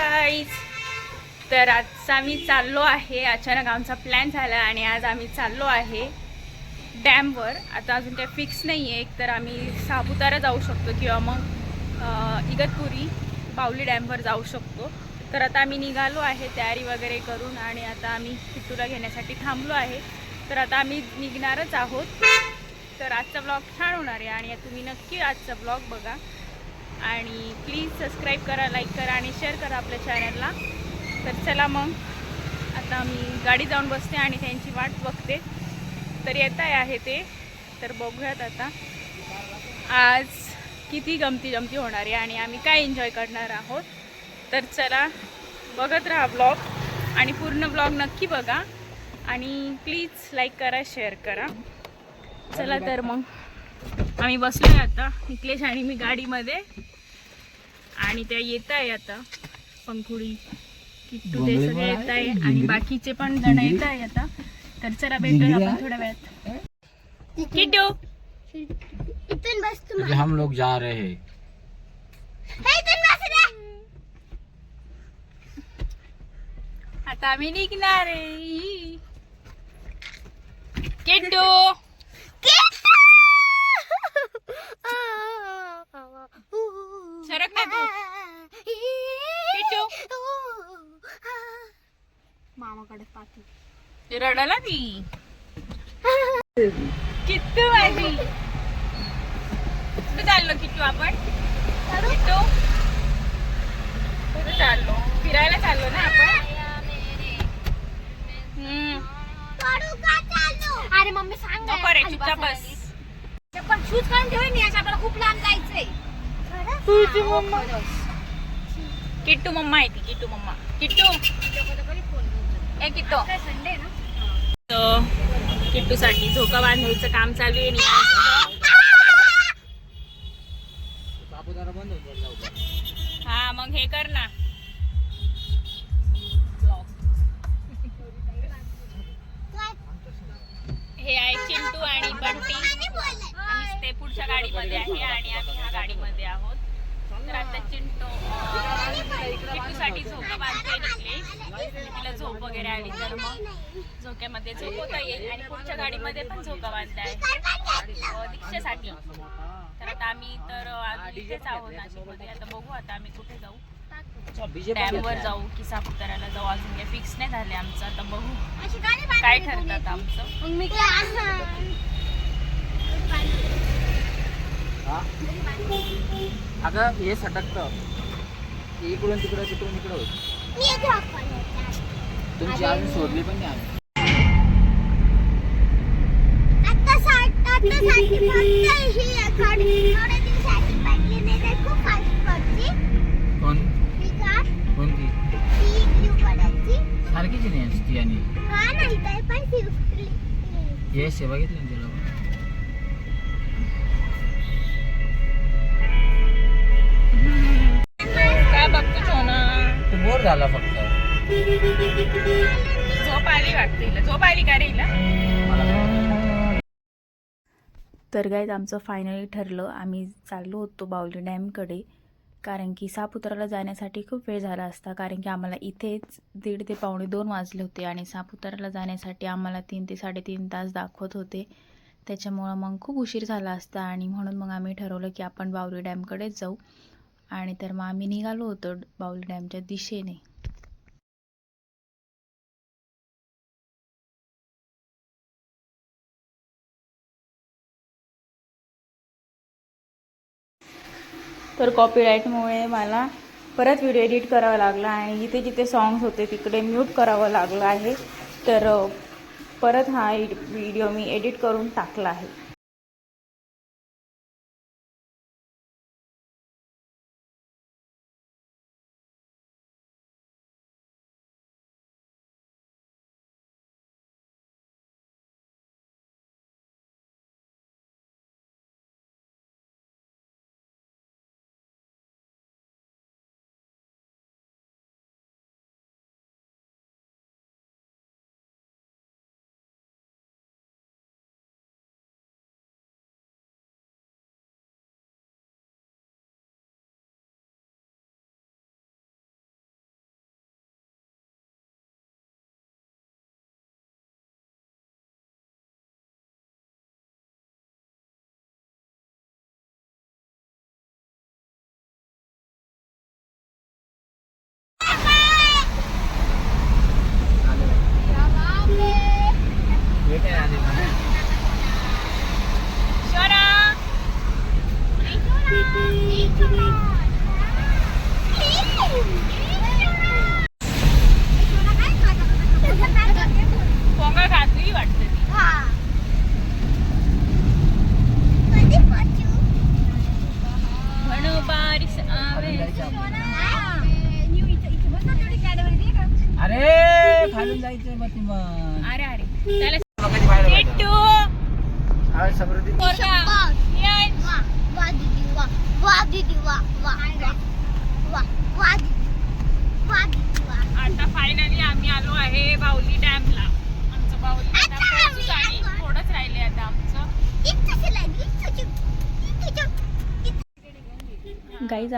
Guys तर आज आम्ही चाललो आहे अचानक आमचा प्लॅन झाला आणि आज आम्ही चाललो आहे डॅमवर. आता अजून काही फिक्स नाही आहे एक तर आम्ही सापुतारा जाऊ शकतो किंवा मग इगतपुरी बावली डॅमवर जाऊ शकतो. तर आता आम्ही निघालो आहे तयारी वगैरे करून आणि आता आम्ही किट्टूला घेण्यासाठी थांबलो आहे. तर आता आम्ही निघणारच आहोत. तर आजचा ब्लॉग छान होणार आहे आणि तुम्ही नक्की आजचा ब्लॉग बघा. आणि प्लीज सबस्क्राईब करा लाईक करा आणि शेअर करा आपल्या चॅनलला तर चला मग. आता मी गाडी जाऊन बसते आणि त्यांची वाट बघते. तर येत आहे ते. तर बघूयात आता. आज किती गमती जमती होणार आहे आणि आम्ही काय एन्जॉय करणार आहोत. तर चला बघत राहा ब्लॉग आणि पूर्ण ब्लॉग नक्की बघा. आणि प्लीज लाईक करा शेअर करा. चला तर मग. आम्ही बसलोय आता. निकलेश आणि मी गाडीमध्ये. आणि त्या येत आहे आता. पंखुडी किट्टू ते सगळे येत आहे आणि बाकीचे पण जण येत आहे आता. तर चला भेटूया आपण थोड्या वेळात. किट्टू! इथून बस हम लोग जा रहे हैं। इथून बस रे! आता आम्ही निघणार आहे. किट्टू! सरक ना तू किट्टू मामाकडे पाठी ते रडायला ती. किट्टू माझी कुठे चाललो किट्टू आपण? किट्टू. कुठे चाललो? फिरायला चाललो ना आपण. अरे मम्मी सांग नको रे चुपचाप बस. शूज काढून ठेव मी आपल्याला खूप लांब जायचंय. तुझी मम्मा. किट्टू मम्मा आहे ती किट्टू मम्मा. किट्टू. ए किट्टू. संडे ना? किट्टूसाठी झोका बांधायचं काम चालू आहे चिंटूसाठी झोका बांधते निघले तिला झोप वगैरे आली तर मग झोक्यामध्ये झोपवता येईल आणि पुढच्या गाडीमध्ये पण झोका बांधता आहे दीक्षेसाठी. तर आता आम्ही तर इथेच आहोत नाशिकमध्ये. आता बघू आता आम्ही कुठे जाऊ. डॅमवर जाऊ की सापुताऱ्याला जाऊ अजून काही फिक्स नाही झाले आमचं. आता बघू काय ठरतात आमचं. मग मी काय अगं हे सटकत. इकडून तिकडं तिकडून इकडं होत. तुमची अजून सोडली पण नाही आम्ही. कोण? कोणती? ती सारखीच नाही असती आणि हा ती हे सेवा घेतली बोर झाला फक्त. झोप आली वाटते हिला. झोप आली का रे हिला? मला तर गाईज आमचं फायनली ठरलं. आम्ही चाललो होतो बावली डॅमकडे कारण की सापुताराला जाण्यासाठी खूप वेळ झाला असता. कारण की आम्हाला इथेच दीड ते पावणे दोन वाजले होते. आणि सापुताराला जाण्यासाठी आम्हाला तीन ते साडेतीन तास दाखवत होते. त्याच्यामुळं मग खूप उशीर झाला असता. आणि म्हणून मग आम्ही ठरवलं की आपण बावली डॅमकडेच जाऊ. आणि तर मग आम्ही निघालो होतो बाऊली डॅमच्या दिशेने. तर कॉपीराईटमुळे मला परत व्हिडिओ एडिट करावा लागला आणि जिथे जिथे सॉंग्स होते तिकडे म्यूट करावं लागलं आहे. तर परत हा व्हिडिओ मी एडिट करून टाकला आहे.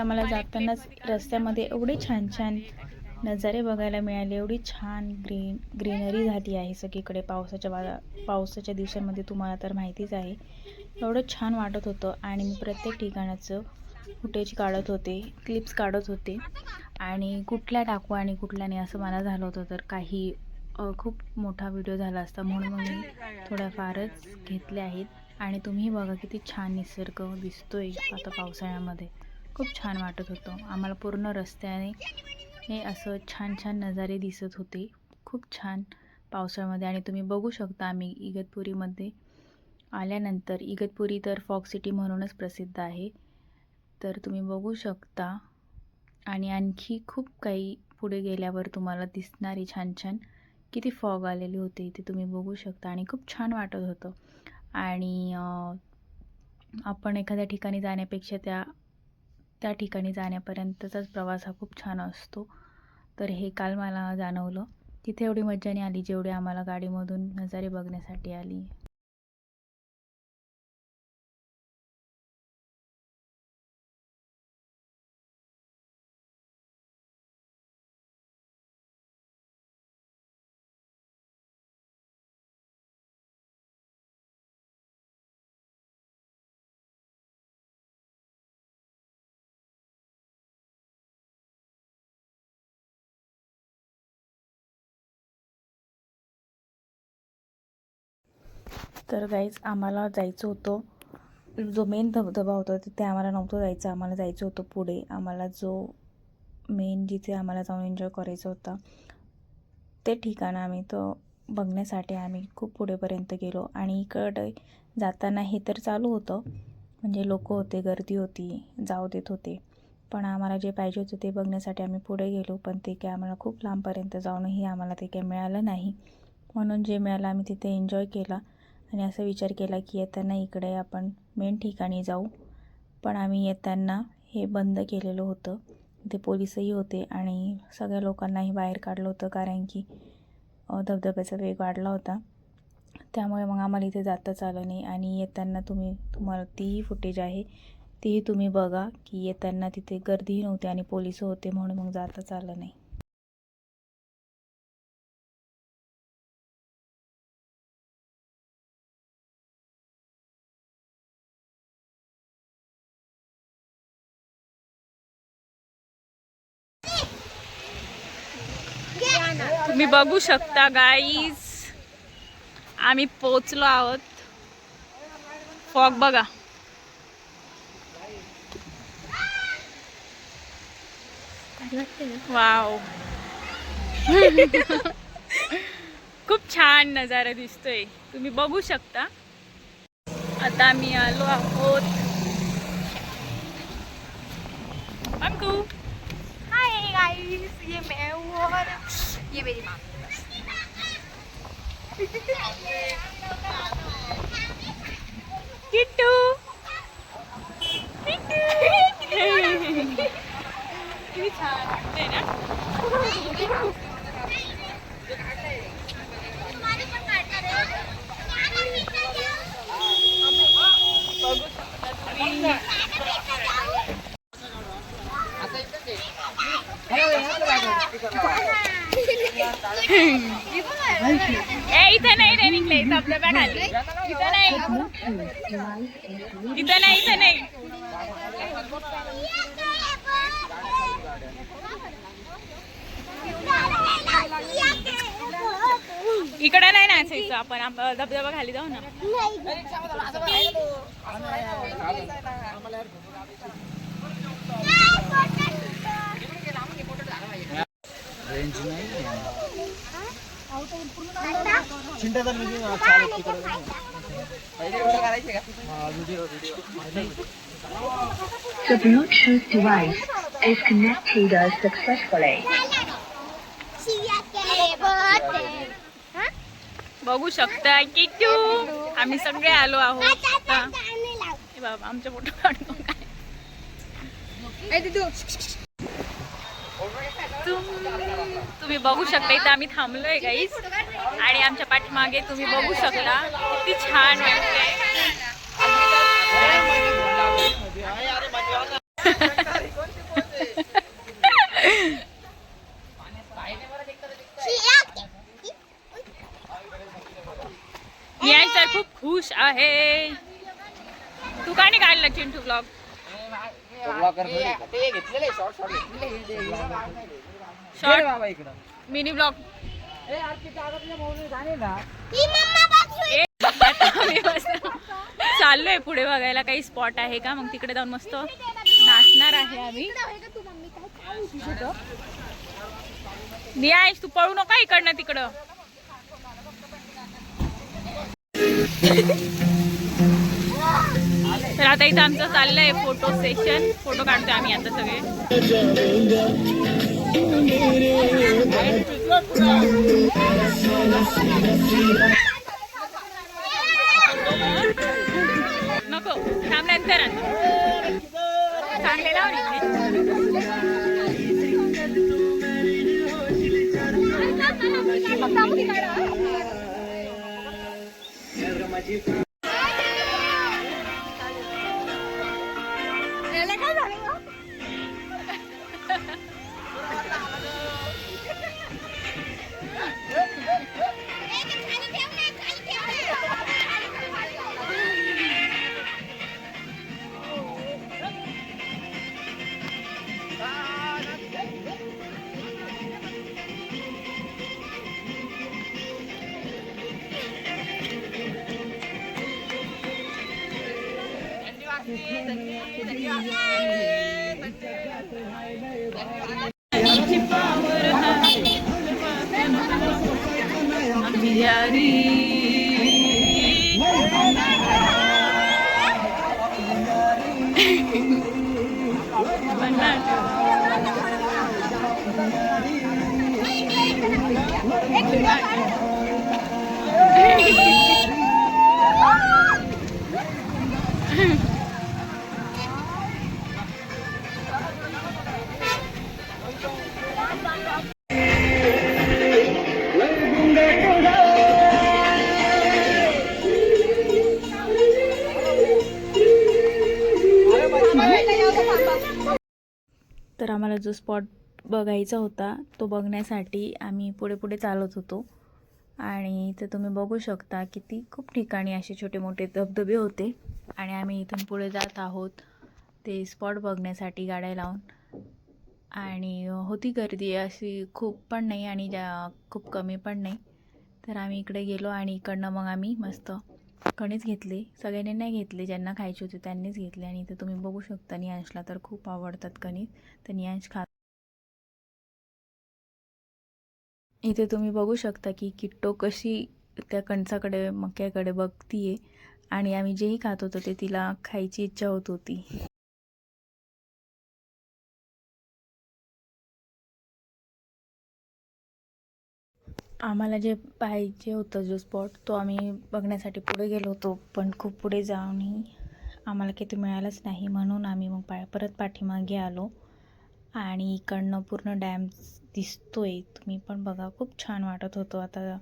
आम्हाला जातानाच रस्त्यामध्ये एवढे छान छान नजारे बघायला मिळाले. एवढी छान ग्रीन ग्रीनरी झाली आहे सगळीकडे. पावसाच्या वादा पावसाच्या दिवसांमध्ये तुम्हाला तर माहितीच आहे. एवढं छान वाटत होतं आणि मी प्रत्येक ठिकाणाचं फुटेज काढत होते क्लिप्स काढत होते. आणि कुठल्या टाकू आणि कुठल्या नाही असं मला झालं होतं. तर काही खूप मोठा व्हिडिओ झाला असता. म्हणून मग मी थोड्याफारच घेतल्या आहेत. आणि तुम्ही बघा किती छान निसर्ग दिसतोय आता पावसाळ्यामध्ये. खूप छान वाटत होतं. आम्हाला पूर्ण रस्त्याने हे असं छान छान नजारे दिसत होते. खूप छान पावसाळ्यामध्ये आणि तुम्ही बघू शकता आम्ही इगतपुरीमध्ये आल्यानंतर. इगतपुरी तर फॉग सिटी म्हणूनच प्रसिद्ध आहे. तर तुम्ही बघू शकता. आणि आणखी खूप काही पुढे गेल्यावर तुम्हाला दिसणारी छान छान किती फॉग आलेली होती ते तुम्ही बघू शकता. आणि खूप छान वाटत होतं. आणि आपण एखाद्या ठिकाणी जाण्यापेक्षा त्या त्या ठिकाणी जाण्यापर्यंतचाच प्रवास हा खूप छान असतो. तर हे काल मला जाणवलं. तिथे एवढी मज्जा नाही आली जेवढी आम्हाला गाडीमधून नजारे बघण्यासाठी आली. तर गाईज आम्हाला जायचं होतं. जो मेन धबधबा होता तिथे आम्हाला नव्हतं जायचं. आम्हाला जायचं होतं पुढे. आम्हाला जो मेन जिथे आम्हाला जाऊन एन्जॉय करायचं होता ते ठिकाण आम्ही तो बघण्यासाठी आम्ही खूप पुढेपर्यंत गेलो. आणि इकडे जाताना हे तर चालू होतं. म्हणजे लोक होते गर्दी होती जाऊ देत होते. पण आम्हाला जे पाहिजे होतं ते बघण्यासाठी आम्ही पुढे गेलो. पण ते काय आम्हाला खूप लांबपर्यंत जाऊनही आम्हाला ते काय मिळालं नाही. म्हणून जे मिळालं आम्ही तिथे एन्जॉय केला. आणि असा विचार केला की येताना इकडे आपण मेन ठिकाणी जाऊ. पण आम्ही येताना हे बंद केलेलं होतं. ते पोलिसही होते आणि सगळ्या लोकांनाही बाहेर काढलं होतं कारण की धबधब्याचा वेग वाढला होता. त्यामुळे मग आम्हाला इथे जाताच आलं नाही आणि येताना तुम्ही तुम्हाला तीही फुटेज आहे. तीही तुम्ही बघा की येताना तिथे गर्दीही नव्हती आणि पोलीस होते म्हणून मग जाताच आलं नाही. बघू शकता गाईज आम्ही पोचलो आहोत. फॉग बघा. वाव खूप छान नजारा दिसतोय. तुम्ही बघू शकता. आता आम्ही आलो आहोत. अंकू. हाय गाईस ये मैं और ये मेरी माँ किट्टू किट्टू किती छान वाटतंय ना बघू शकता तुम्ही ए इथं नाही रे निघले धबधबा खाली इथं नाही. इथं नाही इथं नाही. इकडे नाही नाचायचं आपण धबधबा खाली जाऊ ना. रेंज नाही. Video video The Bluetooth device is connected successfully. बघू शकता किटू आम्ही सगळे आलो आहोत. बाबा आमचे फोटो काढतो काय तुम्ही बघू शकता इथं आम्ही थांबलोय गाईस आणि आमच्या पाठीमागे तुम्ही बघू शकता किती छान वाटतंय तर खूप खुश आहे तू का नाही काढला चिंटू ब्लॉग शॉर्ट बाबा इकडं. मिनी ब्लॉग ही चाललोय पुढे बघायला. काही स्पॉट आहे का? मग तिकडे जाऊन मस्त नाचणार आहे आम्ही. नियाश तू पळू नका इकडनं तिकडं. तर आता इथं आमचं चाललंय फोटो सेशन फोटो काढतोय आम्ही आता सगळे. नको थांब नंतर आता चांगले लाव Yeah, yeah. आम्हाला जो स्पॉट बघायचा होता तो बघण्यासाठी आम्ही पुढे पुढे चालत होतो. आणि इथं तुम्ही बघू शकता किती खूप ठिकाणी असे छोटे मोठे धबधबे होते. आणि आम्ही इथून पुढे जात आहोत ते स्पॉट बघण्यासाठी गाड्या लावून. आणि होती गर्दी अशी खूप पण नाही आणि जा खूप कमी पण नाही. तर आम्ही इकडे गेलो आणि इकडनं मग आम्ही मस्त कणीच घेतले सगळ्यांनी नाही घेतले ज्यांना खायचे होते त्यांनीच घेतले. आणि इथे तुम्ही बघू शकता नियांशला तर खूप आवडतात कणीस. तर नियांश खात इथे तुम्ही बघू शकता की किट्टो कशी त्या कणसाकडे मक्याकडे बघतीये. आणि आम्ही जेही खात होतो ते तिला खायची इच्छा होत होती. आम्हाला जे पाहिजे होतं जो स्पॉट तो आम्ही बघण्यासाठी पुढे गेलो होतो. पण खूप पुढे जाऊनही आम्हाला काही ते मिळालंच नाही. म्हणून आम्ही मग पा परत पाठीमागे आलो. आणि इकडनं पूर्ण डॅम दिसतोय. तुम्ही पण बघा खूप छान वाटत होतो. आता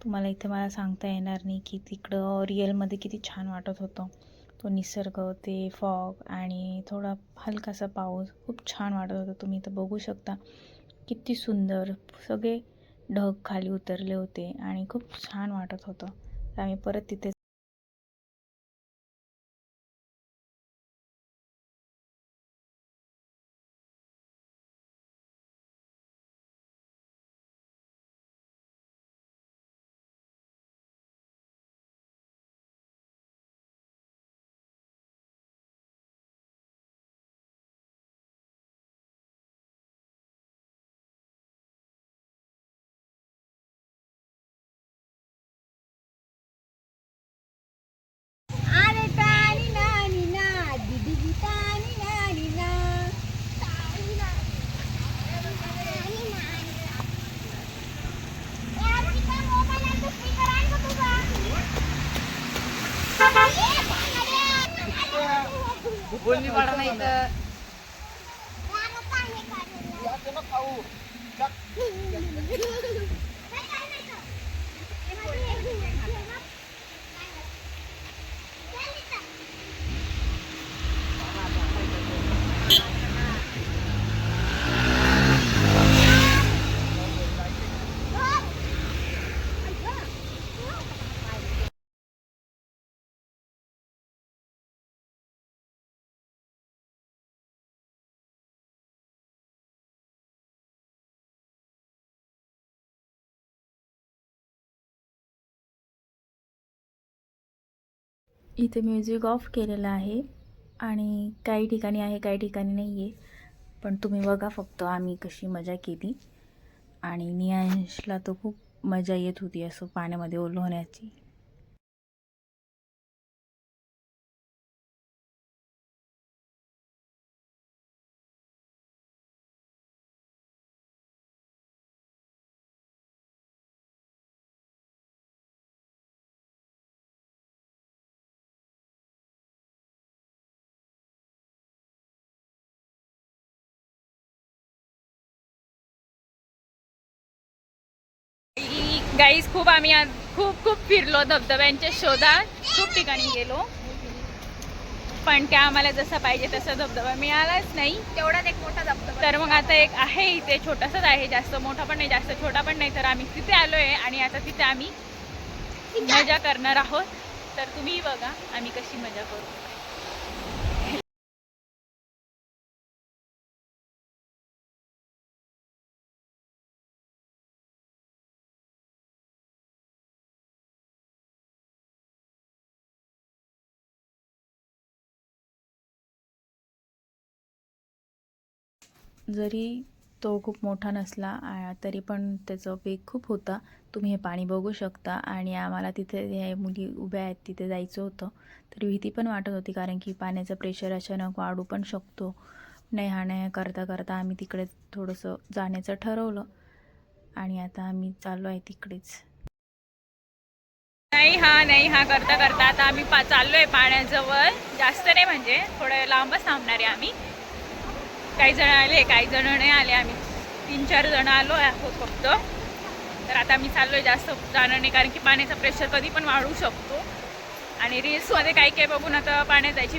तुम्हाला इथे मला सांगता येणार नाही की तिकडं रिअलमध्ये किती छान वाटत होतं. तो निसर्ग ते फॉग आणि थोडा हलकासा पाऊस खूप छान वाटत होता. तुम्ही इथं बघू शकता. किती सुंदर. सगळे ढग खाली उतरले होते आणि खूप छान वाटत होतं. तर आम्ही परत तिथे बोलणी पाडा नाही तर. खाऊ. इथे म्युझिक ऑफ केलेलं आहे आणि काही ठिकाणी आहे काही ठिकाणी नाही आहे पण तुम्ही बघा फक्त आम्ही कशी मजा केली. आणि नियांशला तर खूप मजा येत होती असं पाण्यामध्ये ओलं होण्याची. गाईज खूप आम्ही आज खूप खूप फिरलो धबधब्यांच्या शोधात. खूप ठिकाणी गेलो. पण त्या आम्हाला जसं पाहिजे तसा धबधबा मिळालाच नाही. तेवढाच एक मोठा धबधबा. तर मग आता एक आहे इथे छोटासाच आहे जास्त मोठा पण नाही जास्त छोटा पण नाही तर आम्ही तिथे आलो आहे आणि आता तिथे आम्ही मजा करणार आहोत. तर तुम्ही बघा आम्ही कशी मजा करू. जरी तो खूप मोठा नसला तरी पण त्याचं वेग खूप होता. तुम्ही हे पाणी बघू शकता. आणि आम्हाला तिथे हे मुली उभ्या आहेत तिथे जायचं होतं. तर भीती पण वाटत होती कारण की पाण्याचं प्रेशर अचानक वाढू पण शकतो. नाही हा नाही करता करता आम्ही तिकडे थोडंसं जाण्याचं ठरवलं. आणि आता आम्ही चाललो आहे तिकडेच. नाही हा नाही हा करता करता आता आम्ही पा आहे पाण्याजवळ. जास्त नाही म्हणजे थोडं लांबच थांबणार आहे आम्ही. काही जण आले काही जण नाही आले. आम्ही तीन चार जण आलो आहोत फक्त. तर आता मी चाललो आहे जास्त जाणं नाही कारण की पाण्याचा प्रेशर कधी पण वाढू शकतो. आणि रील्समध्ये काही काही बघून आता पाण्यात जायची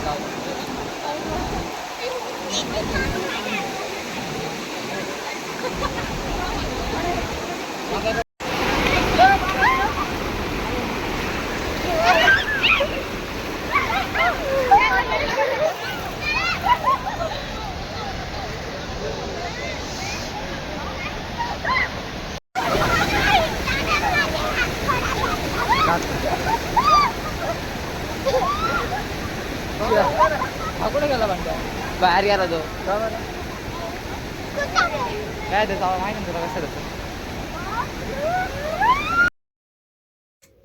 हा कुठे गेला म्हणतो बाहेर गेला तो काय त्याचा माहिती ना तुला कसं तसं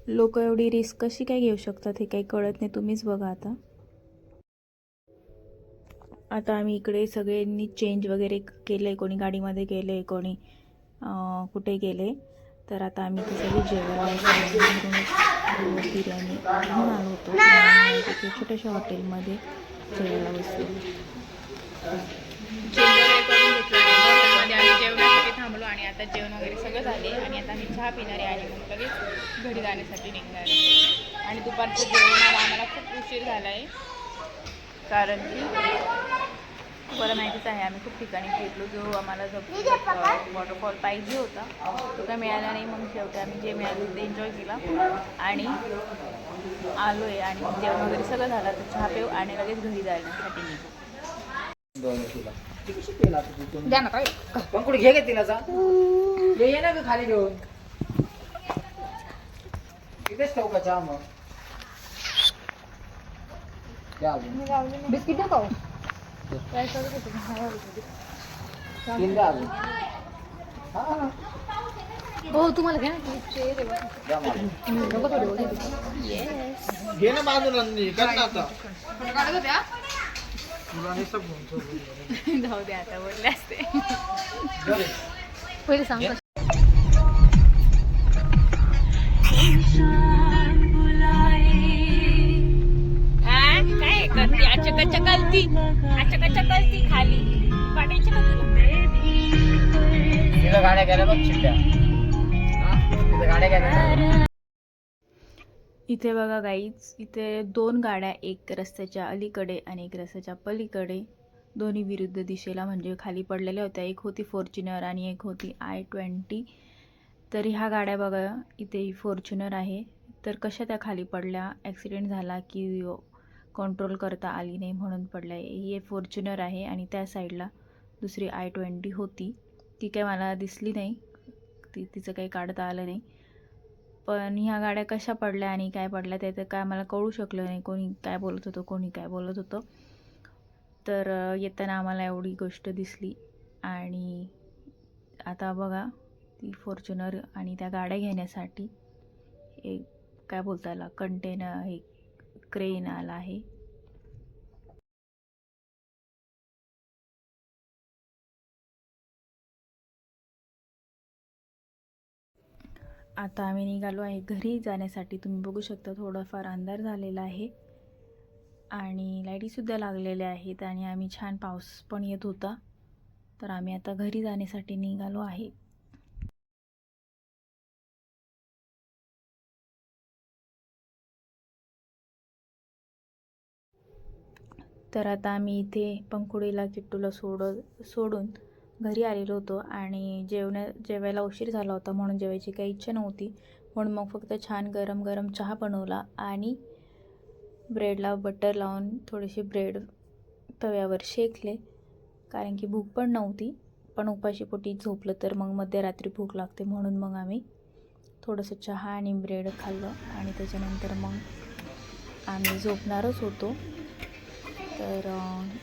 लोक एवढी रिस्क कशी काय घेऊ शकतात हे काही कळत नाही तुम्हीच बघा आता. आता आम्ही इकडे सगळ्यांनी चेंज वगैरे केलं आहे कोणी गाडीमध्ये गेलं कोणी कुठे गेले तर आता आम्ही ते सगळे जेवण बिर्याणी घेऊन आलो होतो. छोट्याशा हॉटेलमध्ये जेवायला बसलो. थांबलो आणि आता जेवण वगैरे सगळं झाले आणि आता आम्ही चहा पिणारे आणि मग लगेच घरी जाण्यासाठी निघणार आहे आणि दुपारचं जेवणाला आम्हाला खूप उशीर झाला आहे कारण की तुम्हाला माहितीच आहे आम्ही खूप ठिकाणी फिरलो जो आम्हाला जो वॉटरफॉल पाहिजे होता तो काय मिळाला नाही मग शेवटी आम्ही जे मिळालं ते एन्जॉय केला आणि आलो आहे आणि जेवण वगैरे सगळं झालं तर चहा पिऊ आणि लगेच घरी जाण्यासाठी निघू. पण कुठे घे का तिला जा. ये ना ग खाली घेऊन. इथेच ठेवू का चहा मग? द्या अजून. बिस्किट तीन द्या अजून. हो. तुम्हाला घ्या ना. द्या मला. घे ना बाजूला नाही, कर ना आता. जाऊ दे आता बोलले असते. पहिले सांग काय करते अचक चकलती अचक चकलती खाली पाठायची का तुला गाड्या गेल्या बघ चिट्ट्या तिथं गाड्या गेल्या इथे बघा गाईज इथे दोन गाड्या एक रस्त्याच्या अलीकडे आणि एक रस्त्याच्या पलीकडे. दोन्ही विरुद्ध दिशेला म्हणजे खाली पडलेल्या होत्या. एक होती फॉर्च्युनर आणि एक होती आय ट्वेंटी तर ह्या गाड्या बघा इथे ही फॉर्च्युनर आहे. तर कशा त्या खाली पडल्या? ॲक्सिडेंट झाला की कंट्रोल करता आली नाही म्हणून पडल्या. ही फॉर्च्युनर आहे आणि त्या साईडला दुसरी आय ट्वेंटी होती. ती काय मला दिसली नाही. ती तिचं काही काढता आलं नाही. पण ह्या गाड्या कशा पडल्या आणि काय पडल्या ते तर काय मला कळू शकलं नाही. कोणी काय बोलत होतं कोणी काय बोलत होतं. तर येताना आम्हाला एवढी गोष्ट दिसली आणि आता बघा ती फॉर्च्युनर आणि त्या गाड्या घेण्यासाठी एक काय बोलता आला कंटेनर हे क्रेन आला आहे. आता आम्ही निघालो आहे घरी. जाण्यासाठी तुम्ही बघू शकता थोडाफार अंधार झालेला आहे. आणि लाईटीसुद्धा लागलेल्या आहेत आणि आम्ही छान पाऊस पण येत होता. तर आम्ही आता घरी जाण्यासाठी निघालो आहे. तर आता आम्ही इथे पंकुडीला किट्टूला सोड सोडून घरी आलेलो होतो आणि जेवण्या जेवायला उशीर झाला होता म्हणून जेवायची काही इच्छा नव्हती. म्हणून मग फक्त छान गरम गरम चहा बनवला आणि ब्रेडला बटर लावून थोडेसे ब्रेड तव्यावर शेकले. कारण की भूक पण नव्हती पण उपाशी पोटी झोपलं तर मग मध्यरात्री भूक लागते म्हणून मग आम्ही थोडंसं चहा आणि ब्रेड खाल्लं आणि त्याच्यानंतर मग आम्ही झोपणारच होतो. तर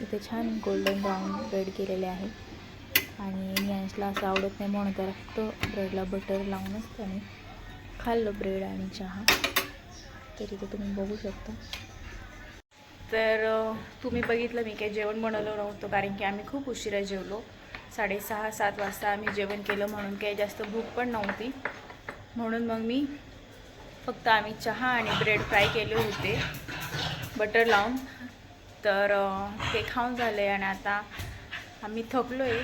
इथे छान गोल्डन ब्राऊन ब्रेड केलेले आहे. आणि यांशला असं आवडत नाही म्हणून त्याला फक्त ब्रेडला बटर लावूनच त्याने खाल्लं ब्रेड आणि चहा. तर इथे तुम्ही बघू शकता. तर तुम्ही बघितलं मी काही जेवण बनवलं नव्हतं कारण की आम्ही खूप उशिरा जेवलो. साडेसहा सात वाजता आम्ही जेवण केलं म्हणून काही जास्त भूक पण नव्हती. म्हणून मग मी फक्त आम्ही चहा आणि ब्रेड फ्राय केले होते बटर लावून. तर ते खाऊन झालं आहे आणि आता आम्ही थकलो आहे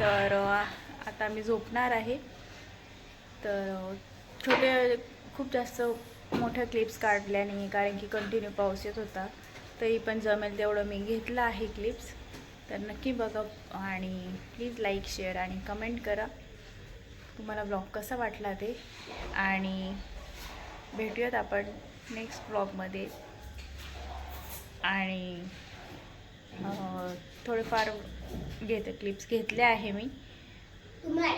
तर आता मी झोपणार आहे. तर छोटे खूप जास्त मोठ्या क्लिप्स काढल्या नाही कारण की कंटिन्यू पाऊस येत होता. तरी पण जमेल तेवढं मी घेतलं आहे क्लिप्स तर नक्की बघा आणि प्लीज लाईक शेअर आणि कमेंट करा. तुम्हाला ब्लॉग कसा वाटला ते? आणि भेटूयात आपण नेक्स्ट ब्लॉगमध्ये आणि थोडेफार घेते क्लिप्स घेतले आहे मी.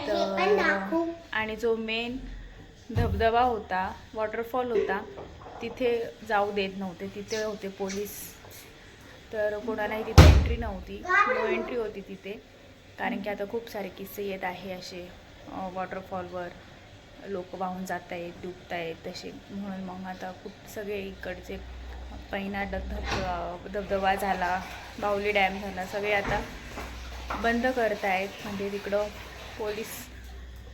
तर आणि जो मेन धबधबा होता वॉटरफॉल होता तिथे जाऊ देत नव्हते. तिथे होते पोलीस तर कोणालाही तिथे एंट्री नव्हती. नो एंट्री होती तिथे. कारण की आता खूप सारे किस्से येत आहे असे वॉटरफॉलवर लोक वाहून जात आहेत डुबत आहेत तसे. म्हणून मग आता खूप सगळे इकडचे पैना ड धबधबा झाला बावली डॅम झाला सगळे आता बंद करत आहेत म्हणजे तिकडं पोलीस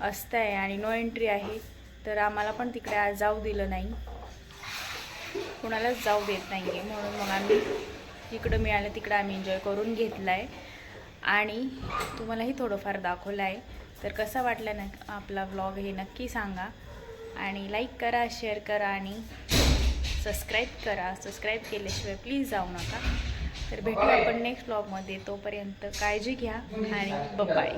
असत आहे आणि नो एंट्री आहे. तर आम्हाला पण तिकडे आज जाऊ दिलं नाही. कुणालाच जाऊ देत नाही आहे म्हणून मग आम्ही जिकडं मिळालं तिकडं आम्ही एन्जॉय करून घेतला आहे आणि तुम्हालाही थोडंफार दाखवलं आहे तर कसा वाटला न आपला व्लॉग हे नक्की सांगा. आणि लाईक करा शेअर करा आणि सबस्क्राईब करा. सबस्क्राईब केल्याशिवाय प्लीज जाऊ नका. तर भेटू आपण नेक्स्ट ब्लॉगमध्ये तोपर्यंत काळजी घ्या आणि बाय